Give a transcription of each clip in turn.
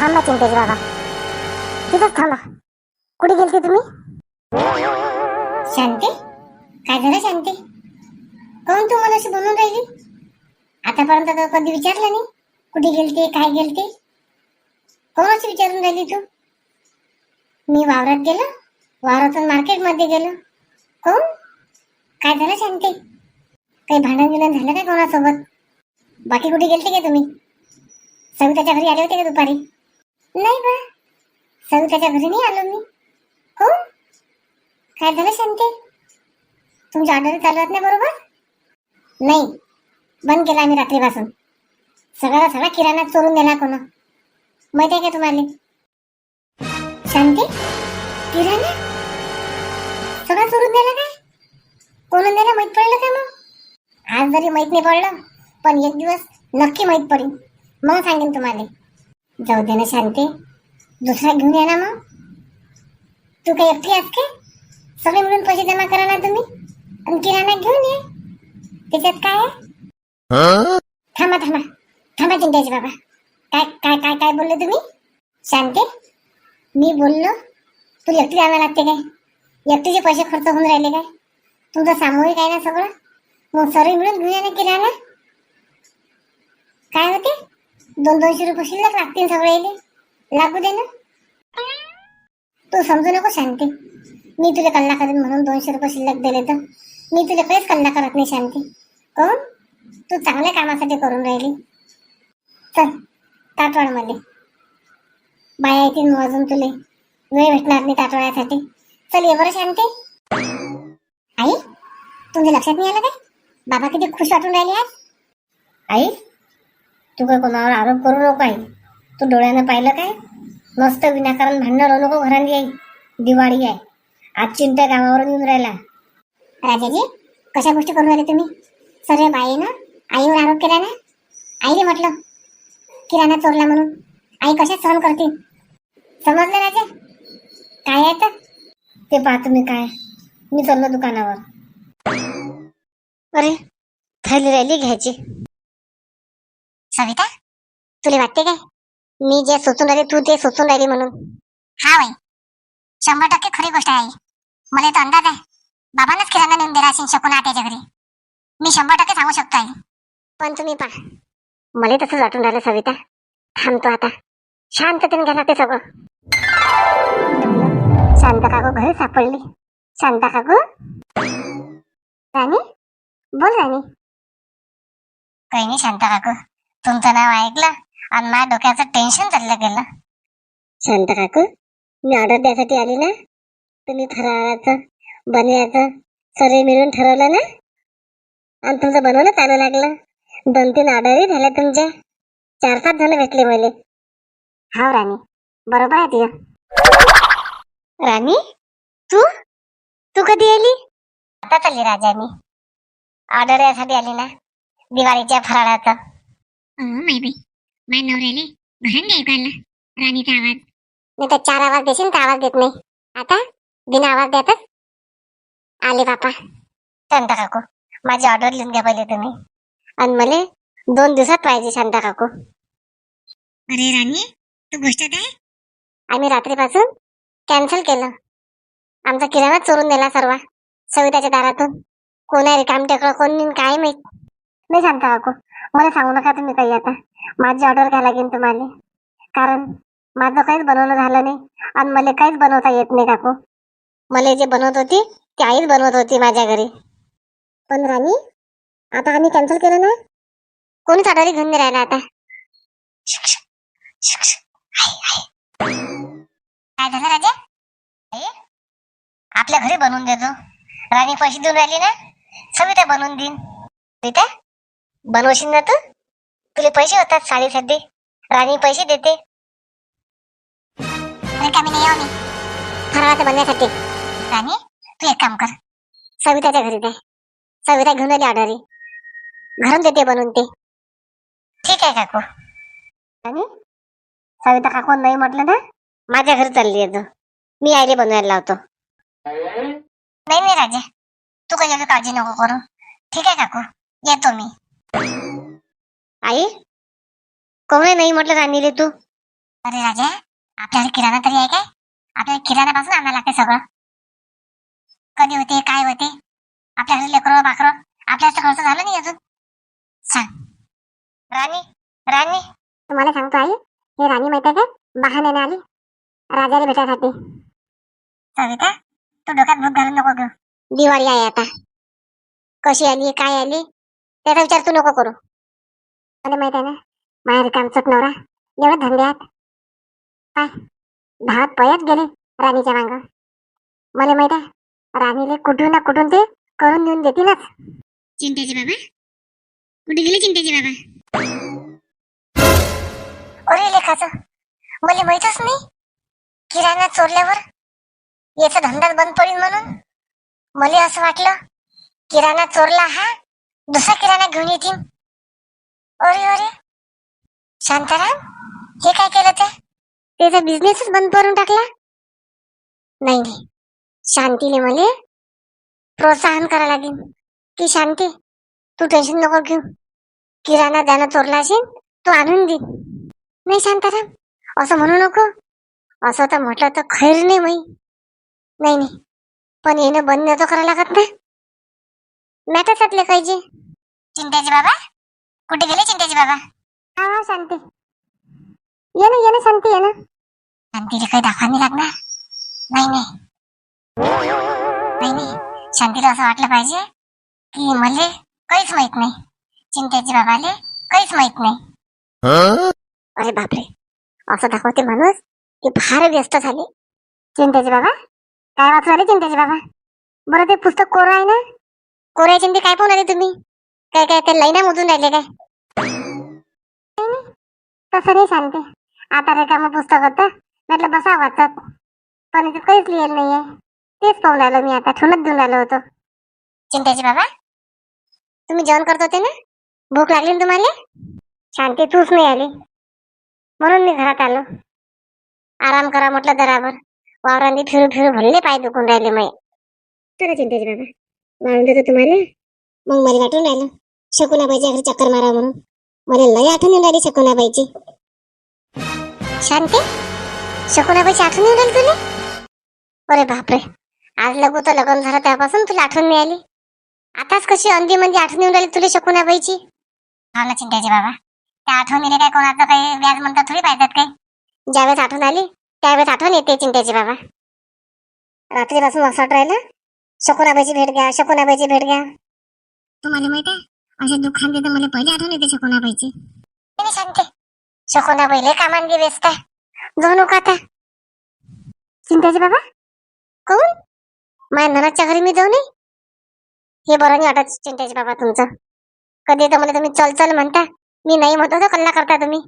थांबा चिंतेश बाबा. तिथंच थांबा. कुठे गेलते तुम्ही? शांती? काय झालं शांती? कोण तू मला अशी बोलून राहिली? आतापर्यंत तर कधी विचारलं नाही. कुठे गेलते काय गेलते? कोण अशी विचारून राहिली तू? मी वावरात गेलो. वावरातून मार्केटमध्ये गेलो. कोण? काय झालं शांती? काही भांडण बिलन झालं का कोणासोबत? बाकी कुठे गेलते का तुम्ही? सविताच्या घरी आले होते का दुपारी? नाही बा. सविताच्या घरी नाही आलो मी. हो? काय झालं शांते? तुमच्या ऑर्डर चालू नाही बरोबर? नाही. बंद केला आम्ही रात्रीपासून. सगळा सगळा किराणा चोरून नेला कोण. माहिती आहे का तुम्हाला? शांती? किराणा? सगळा चोरून नेला काय? कोणून नेला? माहीत पडलं का मग? आज जरी माहीत नाही पडलं पण एक दिवस नक्की माहीत पडेल मग सांगेन तुम्हाला. जाऊ दे ना शांती. दुसरा घेऊन या ना मग. तू काही एकटी आहेस का सगळे मिळून पैसे जमा करा ना तुम्ही. आणि किराणा घेऊन ये. त्याच्यात काय आहे? थांबा थांबा. थांबा चिंताची बाबा. काय काय काय काय बोलले तुम्ही? शांती मी बोललो तू एकटी जावं लागते काय? एकटीचे पैसे खर्च होऊन राहिले काय? तुमचं सामूहिक आहे ना सगळं? मग सर्व मिळून घेऊया ना किराणा. काय होते? दोन दोनशे रुपये शिल्लक लागतील सगळे लागू दे ना. तू समजू नको शांती. मी तुला कल्ला करेन म्हणून दोनशे रुपये शिल्लक दिले तर. मी तुला काहीच कल्ला करत नाही शांती. कोण? तू चांगल्या कामासाठी करून राहिली. चल ताटवाडमध्ये. बाया येतील मग अजून तुले. वेळ भेटणार नाही ताटवाड्यासाठी. चल ये बरं शांती. आई तुमच्या लक्षात नाही आलं काय? बाबा किती खुश वाटून राहिले आज. आई तू काय कोणावर आरोप करू नको आई. तू डोळ्यानं पाहिलं काय? मस्त विनाकारण भांडण राहू नको घरांनी आई दिवाळी आहे. आज चिंता गावावरून येऊन राहिला. राजाजी कशा गोष्टी करून राहिले तुम्ही? सर्व बाईनं आईवर आरोप केला ना? आईने म्हटलं किराणा चोरला म्हणून. आई कशा सहन करतील? समजलं राजा? काय आहे तर? ते पहा तुम्ही काय. मी चाललो दुकानावर. अरे खाली राहिली घ्यायची. सविता? तुला वाटते काय? मी जे सोचून राहिले तू ते सोचून राहिली म्हणून. हा वय शंभर टक्के खरी गोष्ट आहे मला तो अंदाज आहे. बाबांनाच किराणा नेऊन दिला असेल शकून आट्याच्या घरी. मी शंभर टक्के सांगू शकतो आहे पण तुम्ही पहा. मला तसंच वाटून राहिलं सविता. थांबतो आता. शांततेने घ्या ते सगळं. शांत काकू घरी सापडली. शांत काकू? राणी? बोल राणी. काही नाही शांत काकू. तुमचं नाव ऐकलं आणि माझ्या डोक्याचं टेन्शन चाललं गेलं. शांत काकू मी ऑर्डर द्यासाठी आली ना? तुम्ही फराळाचं बनवायचं सर्व मिळून ठरवलं ना? आणि तुमचं बनवलं चालू लागलं. दोन तीन ऑर्डरही झाल्या तुमच्या. चार पाच जण भेटले मला. हा राणी. बरोबर आहे तुझं राणी? तू? तू कधी आली? आता चालली राजा मी ऑर्डर यासाठी आली ना? दिवाळीच्या फराळाचं. माय बाई. माय नवऱ्याले घरांनी ऐकायला. राणीचा आवाज. नाही तर चार आवाज देशील तर आवाज देत नाही. आता बिना आवाज देतच आले बापा. शांता काकू माझी ऑर्डर लिहून घ्या पहिले तुम्ही. आणि मला दोन दिवसात पाहिजे शांता काकू. अरे राणी तू गोष्ट काय आम्ही रात्रीपासून कॅन्सल केलं. आमचा किराणा चोरून नेला सर्व. सविताच्या दारातून. कोण आहे रिकाम टेकलं कोण काय माहीत? नाही सांगता काकू मला सांगू नका तुम्ही काही आता. माझी ऑर्डर घ्यायला लागेल तुम्हाला. कारण माझं काहीच बनवणं झालं नाही आणि मला काहीच बनवता येत नाही काकू. मला जे बनवत होती ते आईच बनवत होती माझ्या घरी. पण राणी आता आम्ही कॅन्सल केलं ना? कोणीच ऑर्डर घेऊन नाही राहिला आता. काय झालं राजा? आई, आपल्या घरी बनवून देतो. राणी पैसे देऊन राहिली ना? सविता बनवून देईन. सविता? बनवशील ना तू? तुला पैसे होतात साडीसाठी राणी पैसे देते. रिकामी नाही मी फराळाचं बनण्यासाठी. राणी तू एक काम कर. सविताच्या घरी जाय सविता घेऊन आली ऑर्डर घरून देते बनवून ते. ठीक आहे काकू. राणी सविता काकू नाही म्हटलं ना? माझ्या घरी चालली आहे तू. मी आईले बनवायला लावतो. नाही नाही राजा. तू एवढी काळजी नको करू. ठीक आहे काकू. येतो मी. आई कोण नाही म्हटलं राणीले तू? अरे राजा आपल्याला किराणा तरी आहे काय? आपल्याला किराण्यापासून आणायला लागते सगळं. कधी होते काय होते? आपल्याकडे लेकरं बाकरं आपल्याचं खर्च झालं नाही अजून. सांग. राणी राणी. तुम्हाला सांगतो आई हे राणी माहिती आहे का? बहाण्याने आली. राजाला भेटायसाठी. सविता तू डोक्यात भूक घालून नको घेऊ. दिवाळी आहे आता. कशी आली काय आली? त्याचा विचार तू नको करू. मला माहीत आहे ना माझ्या रिकामचोट नवरा एवढं धंद्यात काय? दहा पयात गेले राणीच्या मांग. मला माहीत आहे राणीले कुठून ना कुठून ते करून देऊन देतीलच. चिंट्याचे बाबा. कुठे गेले चिंट्याचे बाबा? अरे लेखाचं मला माहितच नाही. किराणा चोरल्यावर याचा धंदाच बंद पडेल म्हणून. मला असं वाटलं किराणा चोरला हा दुसरा किराणा घेऊन येतील अरे अरे शांताराम हे काय केलं ते? त्याचा बिझनेसच बंद करून टाकला? नाही नाही. शांतीने मला प्रोत्साहन करा लागेल. की शांती तू टेन्शन नको घेऊ. किराणा ज्यानं चोरला असेल तू आणून दे. नाही शांताराम असं म्हणू नको. असं तर म्हटलं तर खैर नाही माई. नाही नाही. पण येणं बंद नाही तर करायला लागत ना. मॅटरसातले पाहिजे चिंट्याचे बाबा? कुठे गेले चिंट्याचे बाबा? हा शांती. ये ना ये ना शांती ये ना. शांतीला काही दाखवा नाही लागणार. नाही नाही. नाही नाही. शांतीला असं वाटलं पाहिजे की मले काहीच माहीत नाही. चिंट्याचे बाबाले काहीच माहीत नाही. अरे बापरे. असं दाखवते माणूस की फार व्यस्त झाले. चिंतेचे बाबा काय वाचू आले चिंतेचे बाबा? बरं ते पुस्तक कोरं आहे ना? कोऱ्या चिंते काय पाहून आले तुम्ही? काय काय ते लाईना मोजून राहिले काय. तसं नाही सांगते. आता रेकामं पुस्तक होतं. म्हटलं बसा वाचत. पण याच्यात काहीच लिहिलं नाहीये. तेच पाहून आलो मी आता. ठेवूनच देऊन आलो होतो. चिंतेचे बाबा तुम्ही जेवण करत होते ना? भूक लागली ना तुम्हाला? शांती तूच नाही आली. म्हणून मी घरात आलो. आराम करा म्हटलं दरावर वावरांनी फिरू फिरू भरले पाय दुखून राहिले मै चला चिंतेचे बाबा. वाळून देतो तुम्हाला? मग मला वाटून राहिलं शकुनाबाईच्या घरी चक्कर मारा म्हणून. मला लय आठवण येऊन राहिली शकुनाबाईची. शांती? शकुनाबाईची आठवण येऊन राहिली तुला? अरे बापरे. आज लगू तर लग्न झालं त्यापासून तुला आठवण नाही आली आताच कशी अंधी म्हणजे आठवण येऊन राहिली तुला शकुनाबाईची? हा ना चिंताची बाबा. त्या आठवणीने काय कोणाचं काही व्याज म्हणतात थोडी पाहिजेत काय ज्यावेळेस आठवण आली त्यावेळेस आठवण येते चिंताची बाबा. रात्रीपासून असं वाटत राहिलं. शकुनाबाईची भेट घ्या शकुनाबाईची भेट घ्या. तुम्हाला माहीत आहे? अशा दुःखांत तर मला पहिले आठवण येते शकुनाबाईची. नाही शांते शकुनाबाईले कामांगी व्यस्त आहे. जाऊ नको आता? चिंतेची बाबा? कोण? माझ्या ननाच्या घरी मी जाऊ नये हे बरं नाही वाटत चिंतेची बाबा तुमचं. कधी तर मला तुम्ही चल चल म्हणता. मी नाही म्हणतो तर कल्ला करता तुम्ही.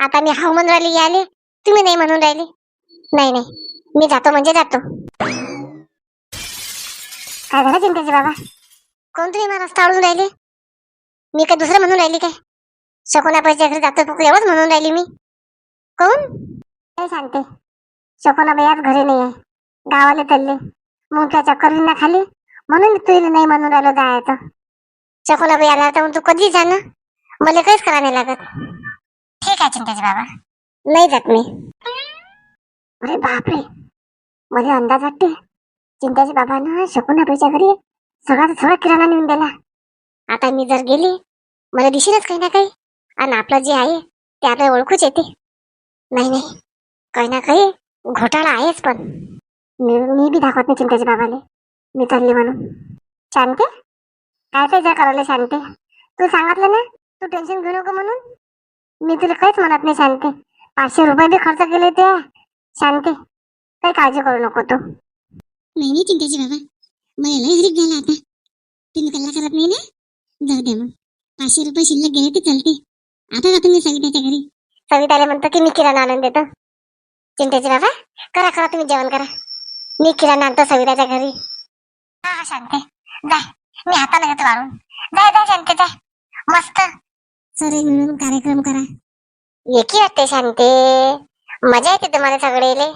आता मी हाव म्हणून राहिली आले तुम्ही नाही म्हणून राहिली. नाही नाही. मी जातो म्हणजे जातो. काय झालं चिंतेचे बाबा? कोण तुम्ही मला रस्ता अडून राहिले. मी काय दुसरं म्हणून राहिली काय? शकुनाबाईच्या घरी जातो फक्त एवढंच म्हणून राहिली मी. कोण? काय सांगते? शकुनाबाई आज घरी नाही आहे गावाला चालले. मग त्या चक्कर ना खाली. म्हणून तुला नाही म्हणून राहिलो जायचं. शकुनाबाई आला तर तू कधी जा ना मला काहीच करा नाही लागत. ठीक आहे चिंताचे बाबा. नाही जात मी. अरे बापरे. मला अंदाज वाटते चिंताचे बाबानं शकुनाबाईच्या घरी? सगळा सगळा किराणा नेऊन दिला. आता मी जर गेली मला दिसेलच काही ना काही. आणि आपलं जे आहे ते आपल्या ओळखूच येते. नाही नाही. काही ना काही घोटाळा आहेच पण. मी मी बी दाखवत नाही चिंताचे बाबाले. मी चालली म्हणून. शांते? काय काय जर करायला शांते? तू सांगितलं ना तू टेन्शन घेऊ नको म्हणून. मी तुला काहीच म्हणत नाही शांते. पाचशे रुपये बी खर्च केले ते. शांते काही काळजी करू नको तू. नाही नाही चिंट्याचे बाबा। मला लय हरीक झाला आता तुम्ही कल्ला करत नाही ना? जाऊ द्या मग पाचशे रुपये शिल्लक गेले ते चालते। आता का तुम्ही सविताच्या घरी। सविताला म्हणतो की मी किराणा आणून देतो। चिंतेचे बाबा करा करा तुम्ही जेवण करा। मी किराणा आणतो सविताच्या घरी। हा हा शांते। जाय मी हाताने घेतो वाढून जाय जाय शांते जाय मस्त। सरे मिळून कार्यक्रम करा। एकी वाटते शांते। मजा येते तुम्हाला सगळेले।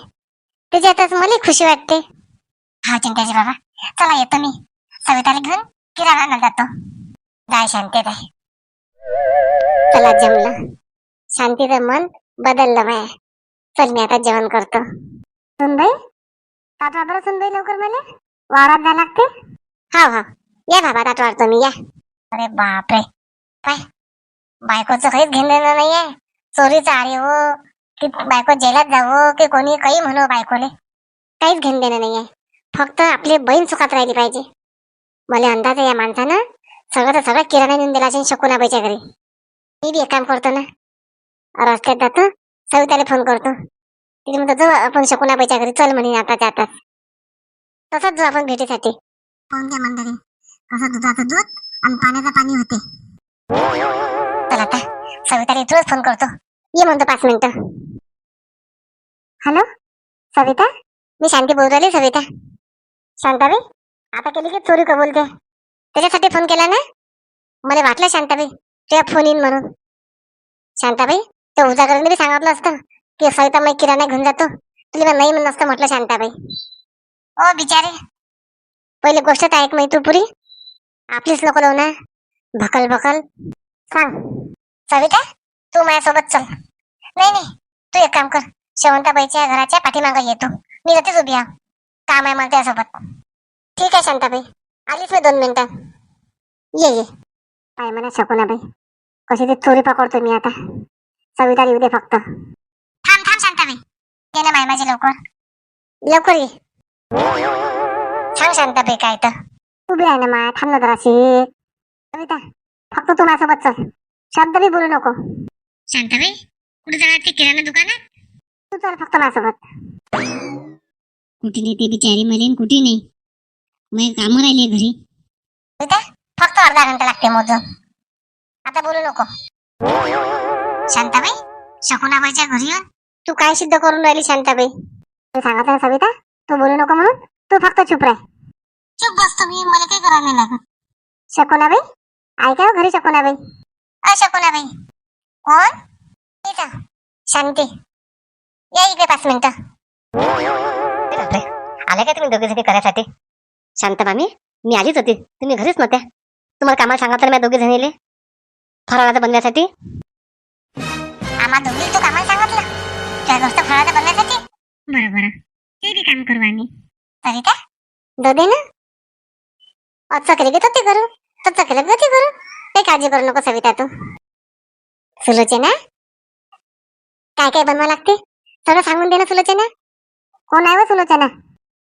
त्याच्यातच मला खुशी वाटते। हा चिंताजी बाबा. चला येतो मी. सविताला घेऊन किराणा आणायला जातो. जाय शांतीत आहे चला जमलं. शांतीचं मन बदललं माय चल मी आता जेवण करतो. सुनबाई? ताट बरं सुनबाई लवकर मला. वावरात जायला लागते. हा हा. या बाबा ताट वाढतो मी. या. अरे बापरे. काय बायकोचं काहीच घेणं देणं नाहीये. चोरीचं आरे हो. की बायको जेलात जावं की कोणी काही म्हणू बायकोले. काहीच घेणं देणं नाहीये. फक्त आपली बहीण सुखात राहिली पाहिजे. मला अंदाज आहे या माणसानं सगळं तर सगळं किराणा नेऊन दिला असेल शकुनाबाईच्या घरी. मी बी एक काम करतो ना. रस्त्यात जातो सविताला फोन करतो. तिथे म्हणतो जाऊ आपण शकुनाबाईच्या घरी चल म्हणे आता जातात. तसंच जाऊ आपण भेटीसाठी. फोन द्या मंडळी. कसं दुधाचं दूध आणि पाण्याचं पाणी होते. चल आता सविताला इथूनच फोन करतो. ये म्हणतो पाच मिनिटं. हॅलो सविता? मी शांती बोलू राहिली सविता? शांताबाई आता केली की चोरी का बोलते त्याच्यासाठी फोन केला ना? मला वाटलं शांताबाई तुझ्या फोन येईन म्हणून. शांताबाई ते उजागरांनी बी सांगितलं असतं की सविता मी किराणा घेऊन जातो. तुला नाही म्हणून असतं म्हटलं शांताबाई. ओ बिचारे पहिले गोष्ट तर ऐक माहिती पुरी आपलीच नको लावू ना. भकल भकल. सांग. सविता तू माझ्यासोबत चल. नाही नाही. तू एक काम कर. शेवंताबाईच्या घराच्या पाठीमागं येतो मी जातेच उभी आहे. काम आहे मला त्यासोबत. ठीक आहे शांताबाई. आलीच मी दोन मिनिटं. ये ये. काय म्हणा शकुनाबाई कशी ते चोरी पकडतो मी आता? सविता येऊ दे फक्त. थांब थांब शांताबाई. ये ना माय माझी लवकर. लवकर ये. सांग शांताबाई काय तर. उभी आहे ना माय थांब ना जराशी. सविता फक्त तू माझ्यासोबत चल. शब्द बी बोलू नको. शांताबाई कुठे जाणार ते किराणा दुकानात? तू चल फक्त माझ्यासोबत. कुठे नेते बिचारी मले न कुठे नाही? मग कामं राहिले घरी. सविता फक्त अर्धा घंटा लागते मोजून आता बोलू नको. शांताबाई शकुनाबाईच्या घरी येऊन तू काय सिद्ध करून राहिली शांताबाई? सांगत आहे सविता तू बोलू नको म्हणून. तू फक्त चुप राह. चुप बसतो मी मला काही करावं नाही लागत. शकुनाबाई ऐका हो घरी शकुनाबाई. अ शकुनाबाई. कोण? इथं. शांती. या इकडे पाच मिनिटं. आले का तुम्ही दोघे जणी करायसाठी? शांत मामी मी आलीच होती. तुम्ही घरीच नव्हत्या तुम्हाला कामाला सांगितलं मी दोघे जणीले. फराळाचं बनण्यासाठी. आम्हा दोघी तू कामाला सांगितलं त्या गोष्ट फराळाचं बनण्यासाठी. ते बी काम करू आम्ही. तरी का ना घेतो ते करू. तसं केलं का ते करू. काही काळजी करू नको सविता तू. सुलोचना काय काय बनवा लागते? सगळं सांगून दे ना सुलोचना. कोण आहे व सुलोचना?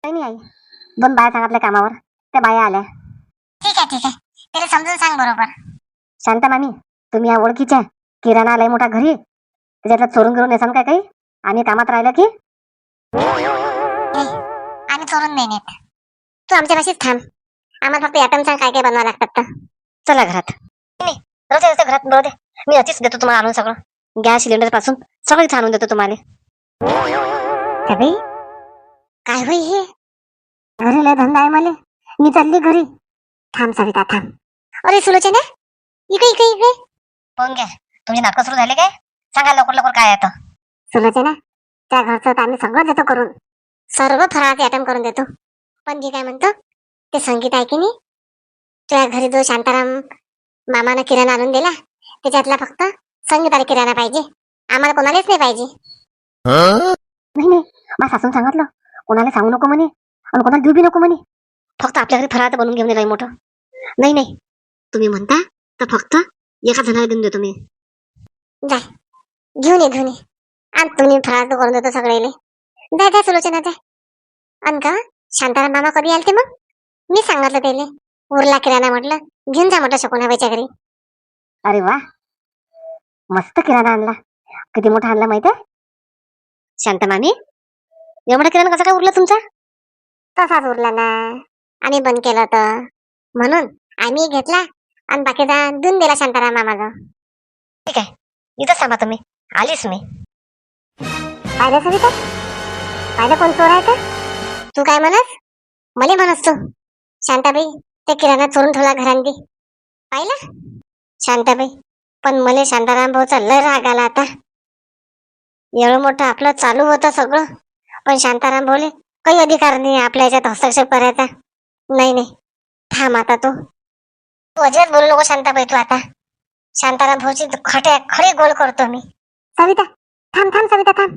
काही नाही आई. दोन बाया सांगितल्या कामावर. त्या बाया आल्या. ठीक आहे ठीक आहे. त्याला समजून सांग बरोबर. शांता मामी तुम्ही या ओळखीच्या. किराणा आलाय मोठा घरी. त्याच्यातलं चोरून घेऊन येसान काय काही? आम्ही कामात राहिलं की? आम्ही चोरून नाही नेत. तू आमच्या पाशीच थांब. आम्हाला फक्त ॲटम सांग काय काय बनवावं लागतात तर. चला घरात. नाही रोज रोज घरात बरोबर मी अतिच देतो तुम्हाला आणून सगळं. गॅस सिलेंडरपासून सगळं आणून देतो तुम्हाला. त्या बाई काय होई हे? घरी लय धंदा आहे मला. मी चालली घरी. थांब सविता थांब. अरे सुलोचना इकडे इकडे इकडे. फोन घ्या तुमचे नाटकं सुरू झाले काय? सांगा लवकर लवकर काय येतं सुलोचना त्या घरचं तर आम्ही सगळं देतो करून. सर्व फराळाचे आयटम करून देतो. पण जे काय म्हणतो ते संगीत आहे की नाही? तुझ्या घरी जो शांताराम मामानं किराणा आणून दिला त्याच्यातला फक्त संगीताला किराणा पाहिजे. आम्हाला कोणालाच नाही पाहिजे. सासून सांगितलं कोणाला सांगू नको म्हणे. आणि कोणाला देऊ बी नको म्हणे. फक्त आपल्या घरी फराळ बनवून घेऊन येईल मोठं. नाही नाही. तुम्ही म्हणता तर फक्त एका जणाला देऊन देतो मी. जा. घेऊन ये घेऊन ये. आणि तुम्ही फराळ करून देतो सगळेले जा जा सुलोचना जा. अन का शांताराम मामा कधी आलते मग? मी सांगितलं त्याले. उरला किराणा म्हटलं घेऊन जा म्हटलं शकुनाबाईच्या घरी. अरे वा. मस्त किराणा आणला. किती मोठा आणला माहितीये शांत मामी एवढा किराणा कसा काय उरला तुमचा? तसाच उरला ना. आम्ही बंद केलं तर म्हणून आम्ही घेतला आणि बाकीचा देऊन दिला शांताराम मामाला ठीक आहे. इथंच थांबा तुम्ही. आलीच मी. पाहिलं सविता? पाहिलं कोण चोर आहे का तू काय म्हणस? मला म्हणस तू. शांताबाई ते किराणा चोरून ठेवला घरांनी. पाहिलं? शांताबाई पण मला शांताराम भाऊचा लय राग आला आता. एवढं मोठं आपलं चालू होतं सगळं. पण शांताराम बोले काही अधिकार नाही आपल्या याच्यात हस्तक्षेप करायचा. नाही नाही. थांब आता तू. तू अजिबात बोलू नको शांताबाई तू आता. शांताराम भाऊची खटे खरे गोल करतो मी. सविता थांब थांब सविता थांब.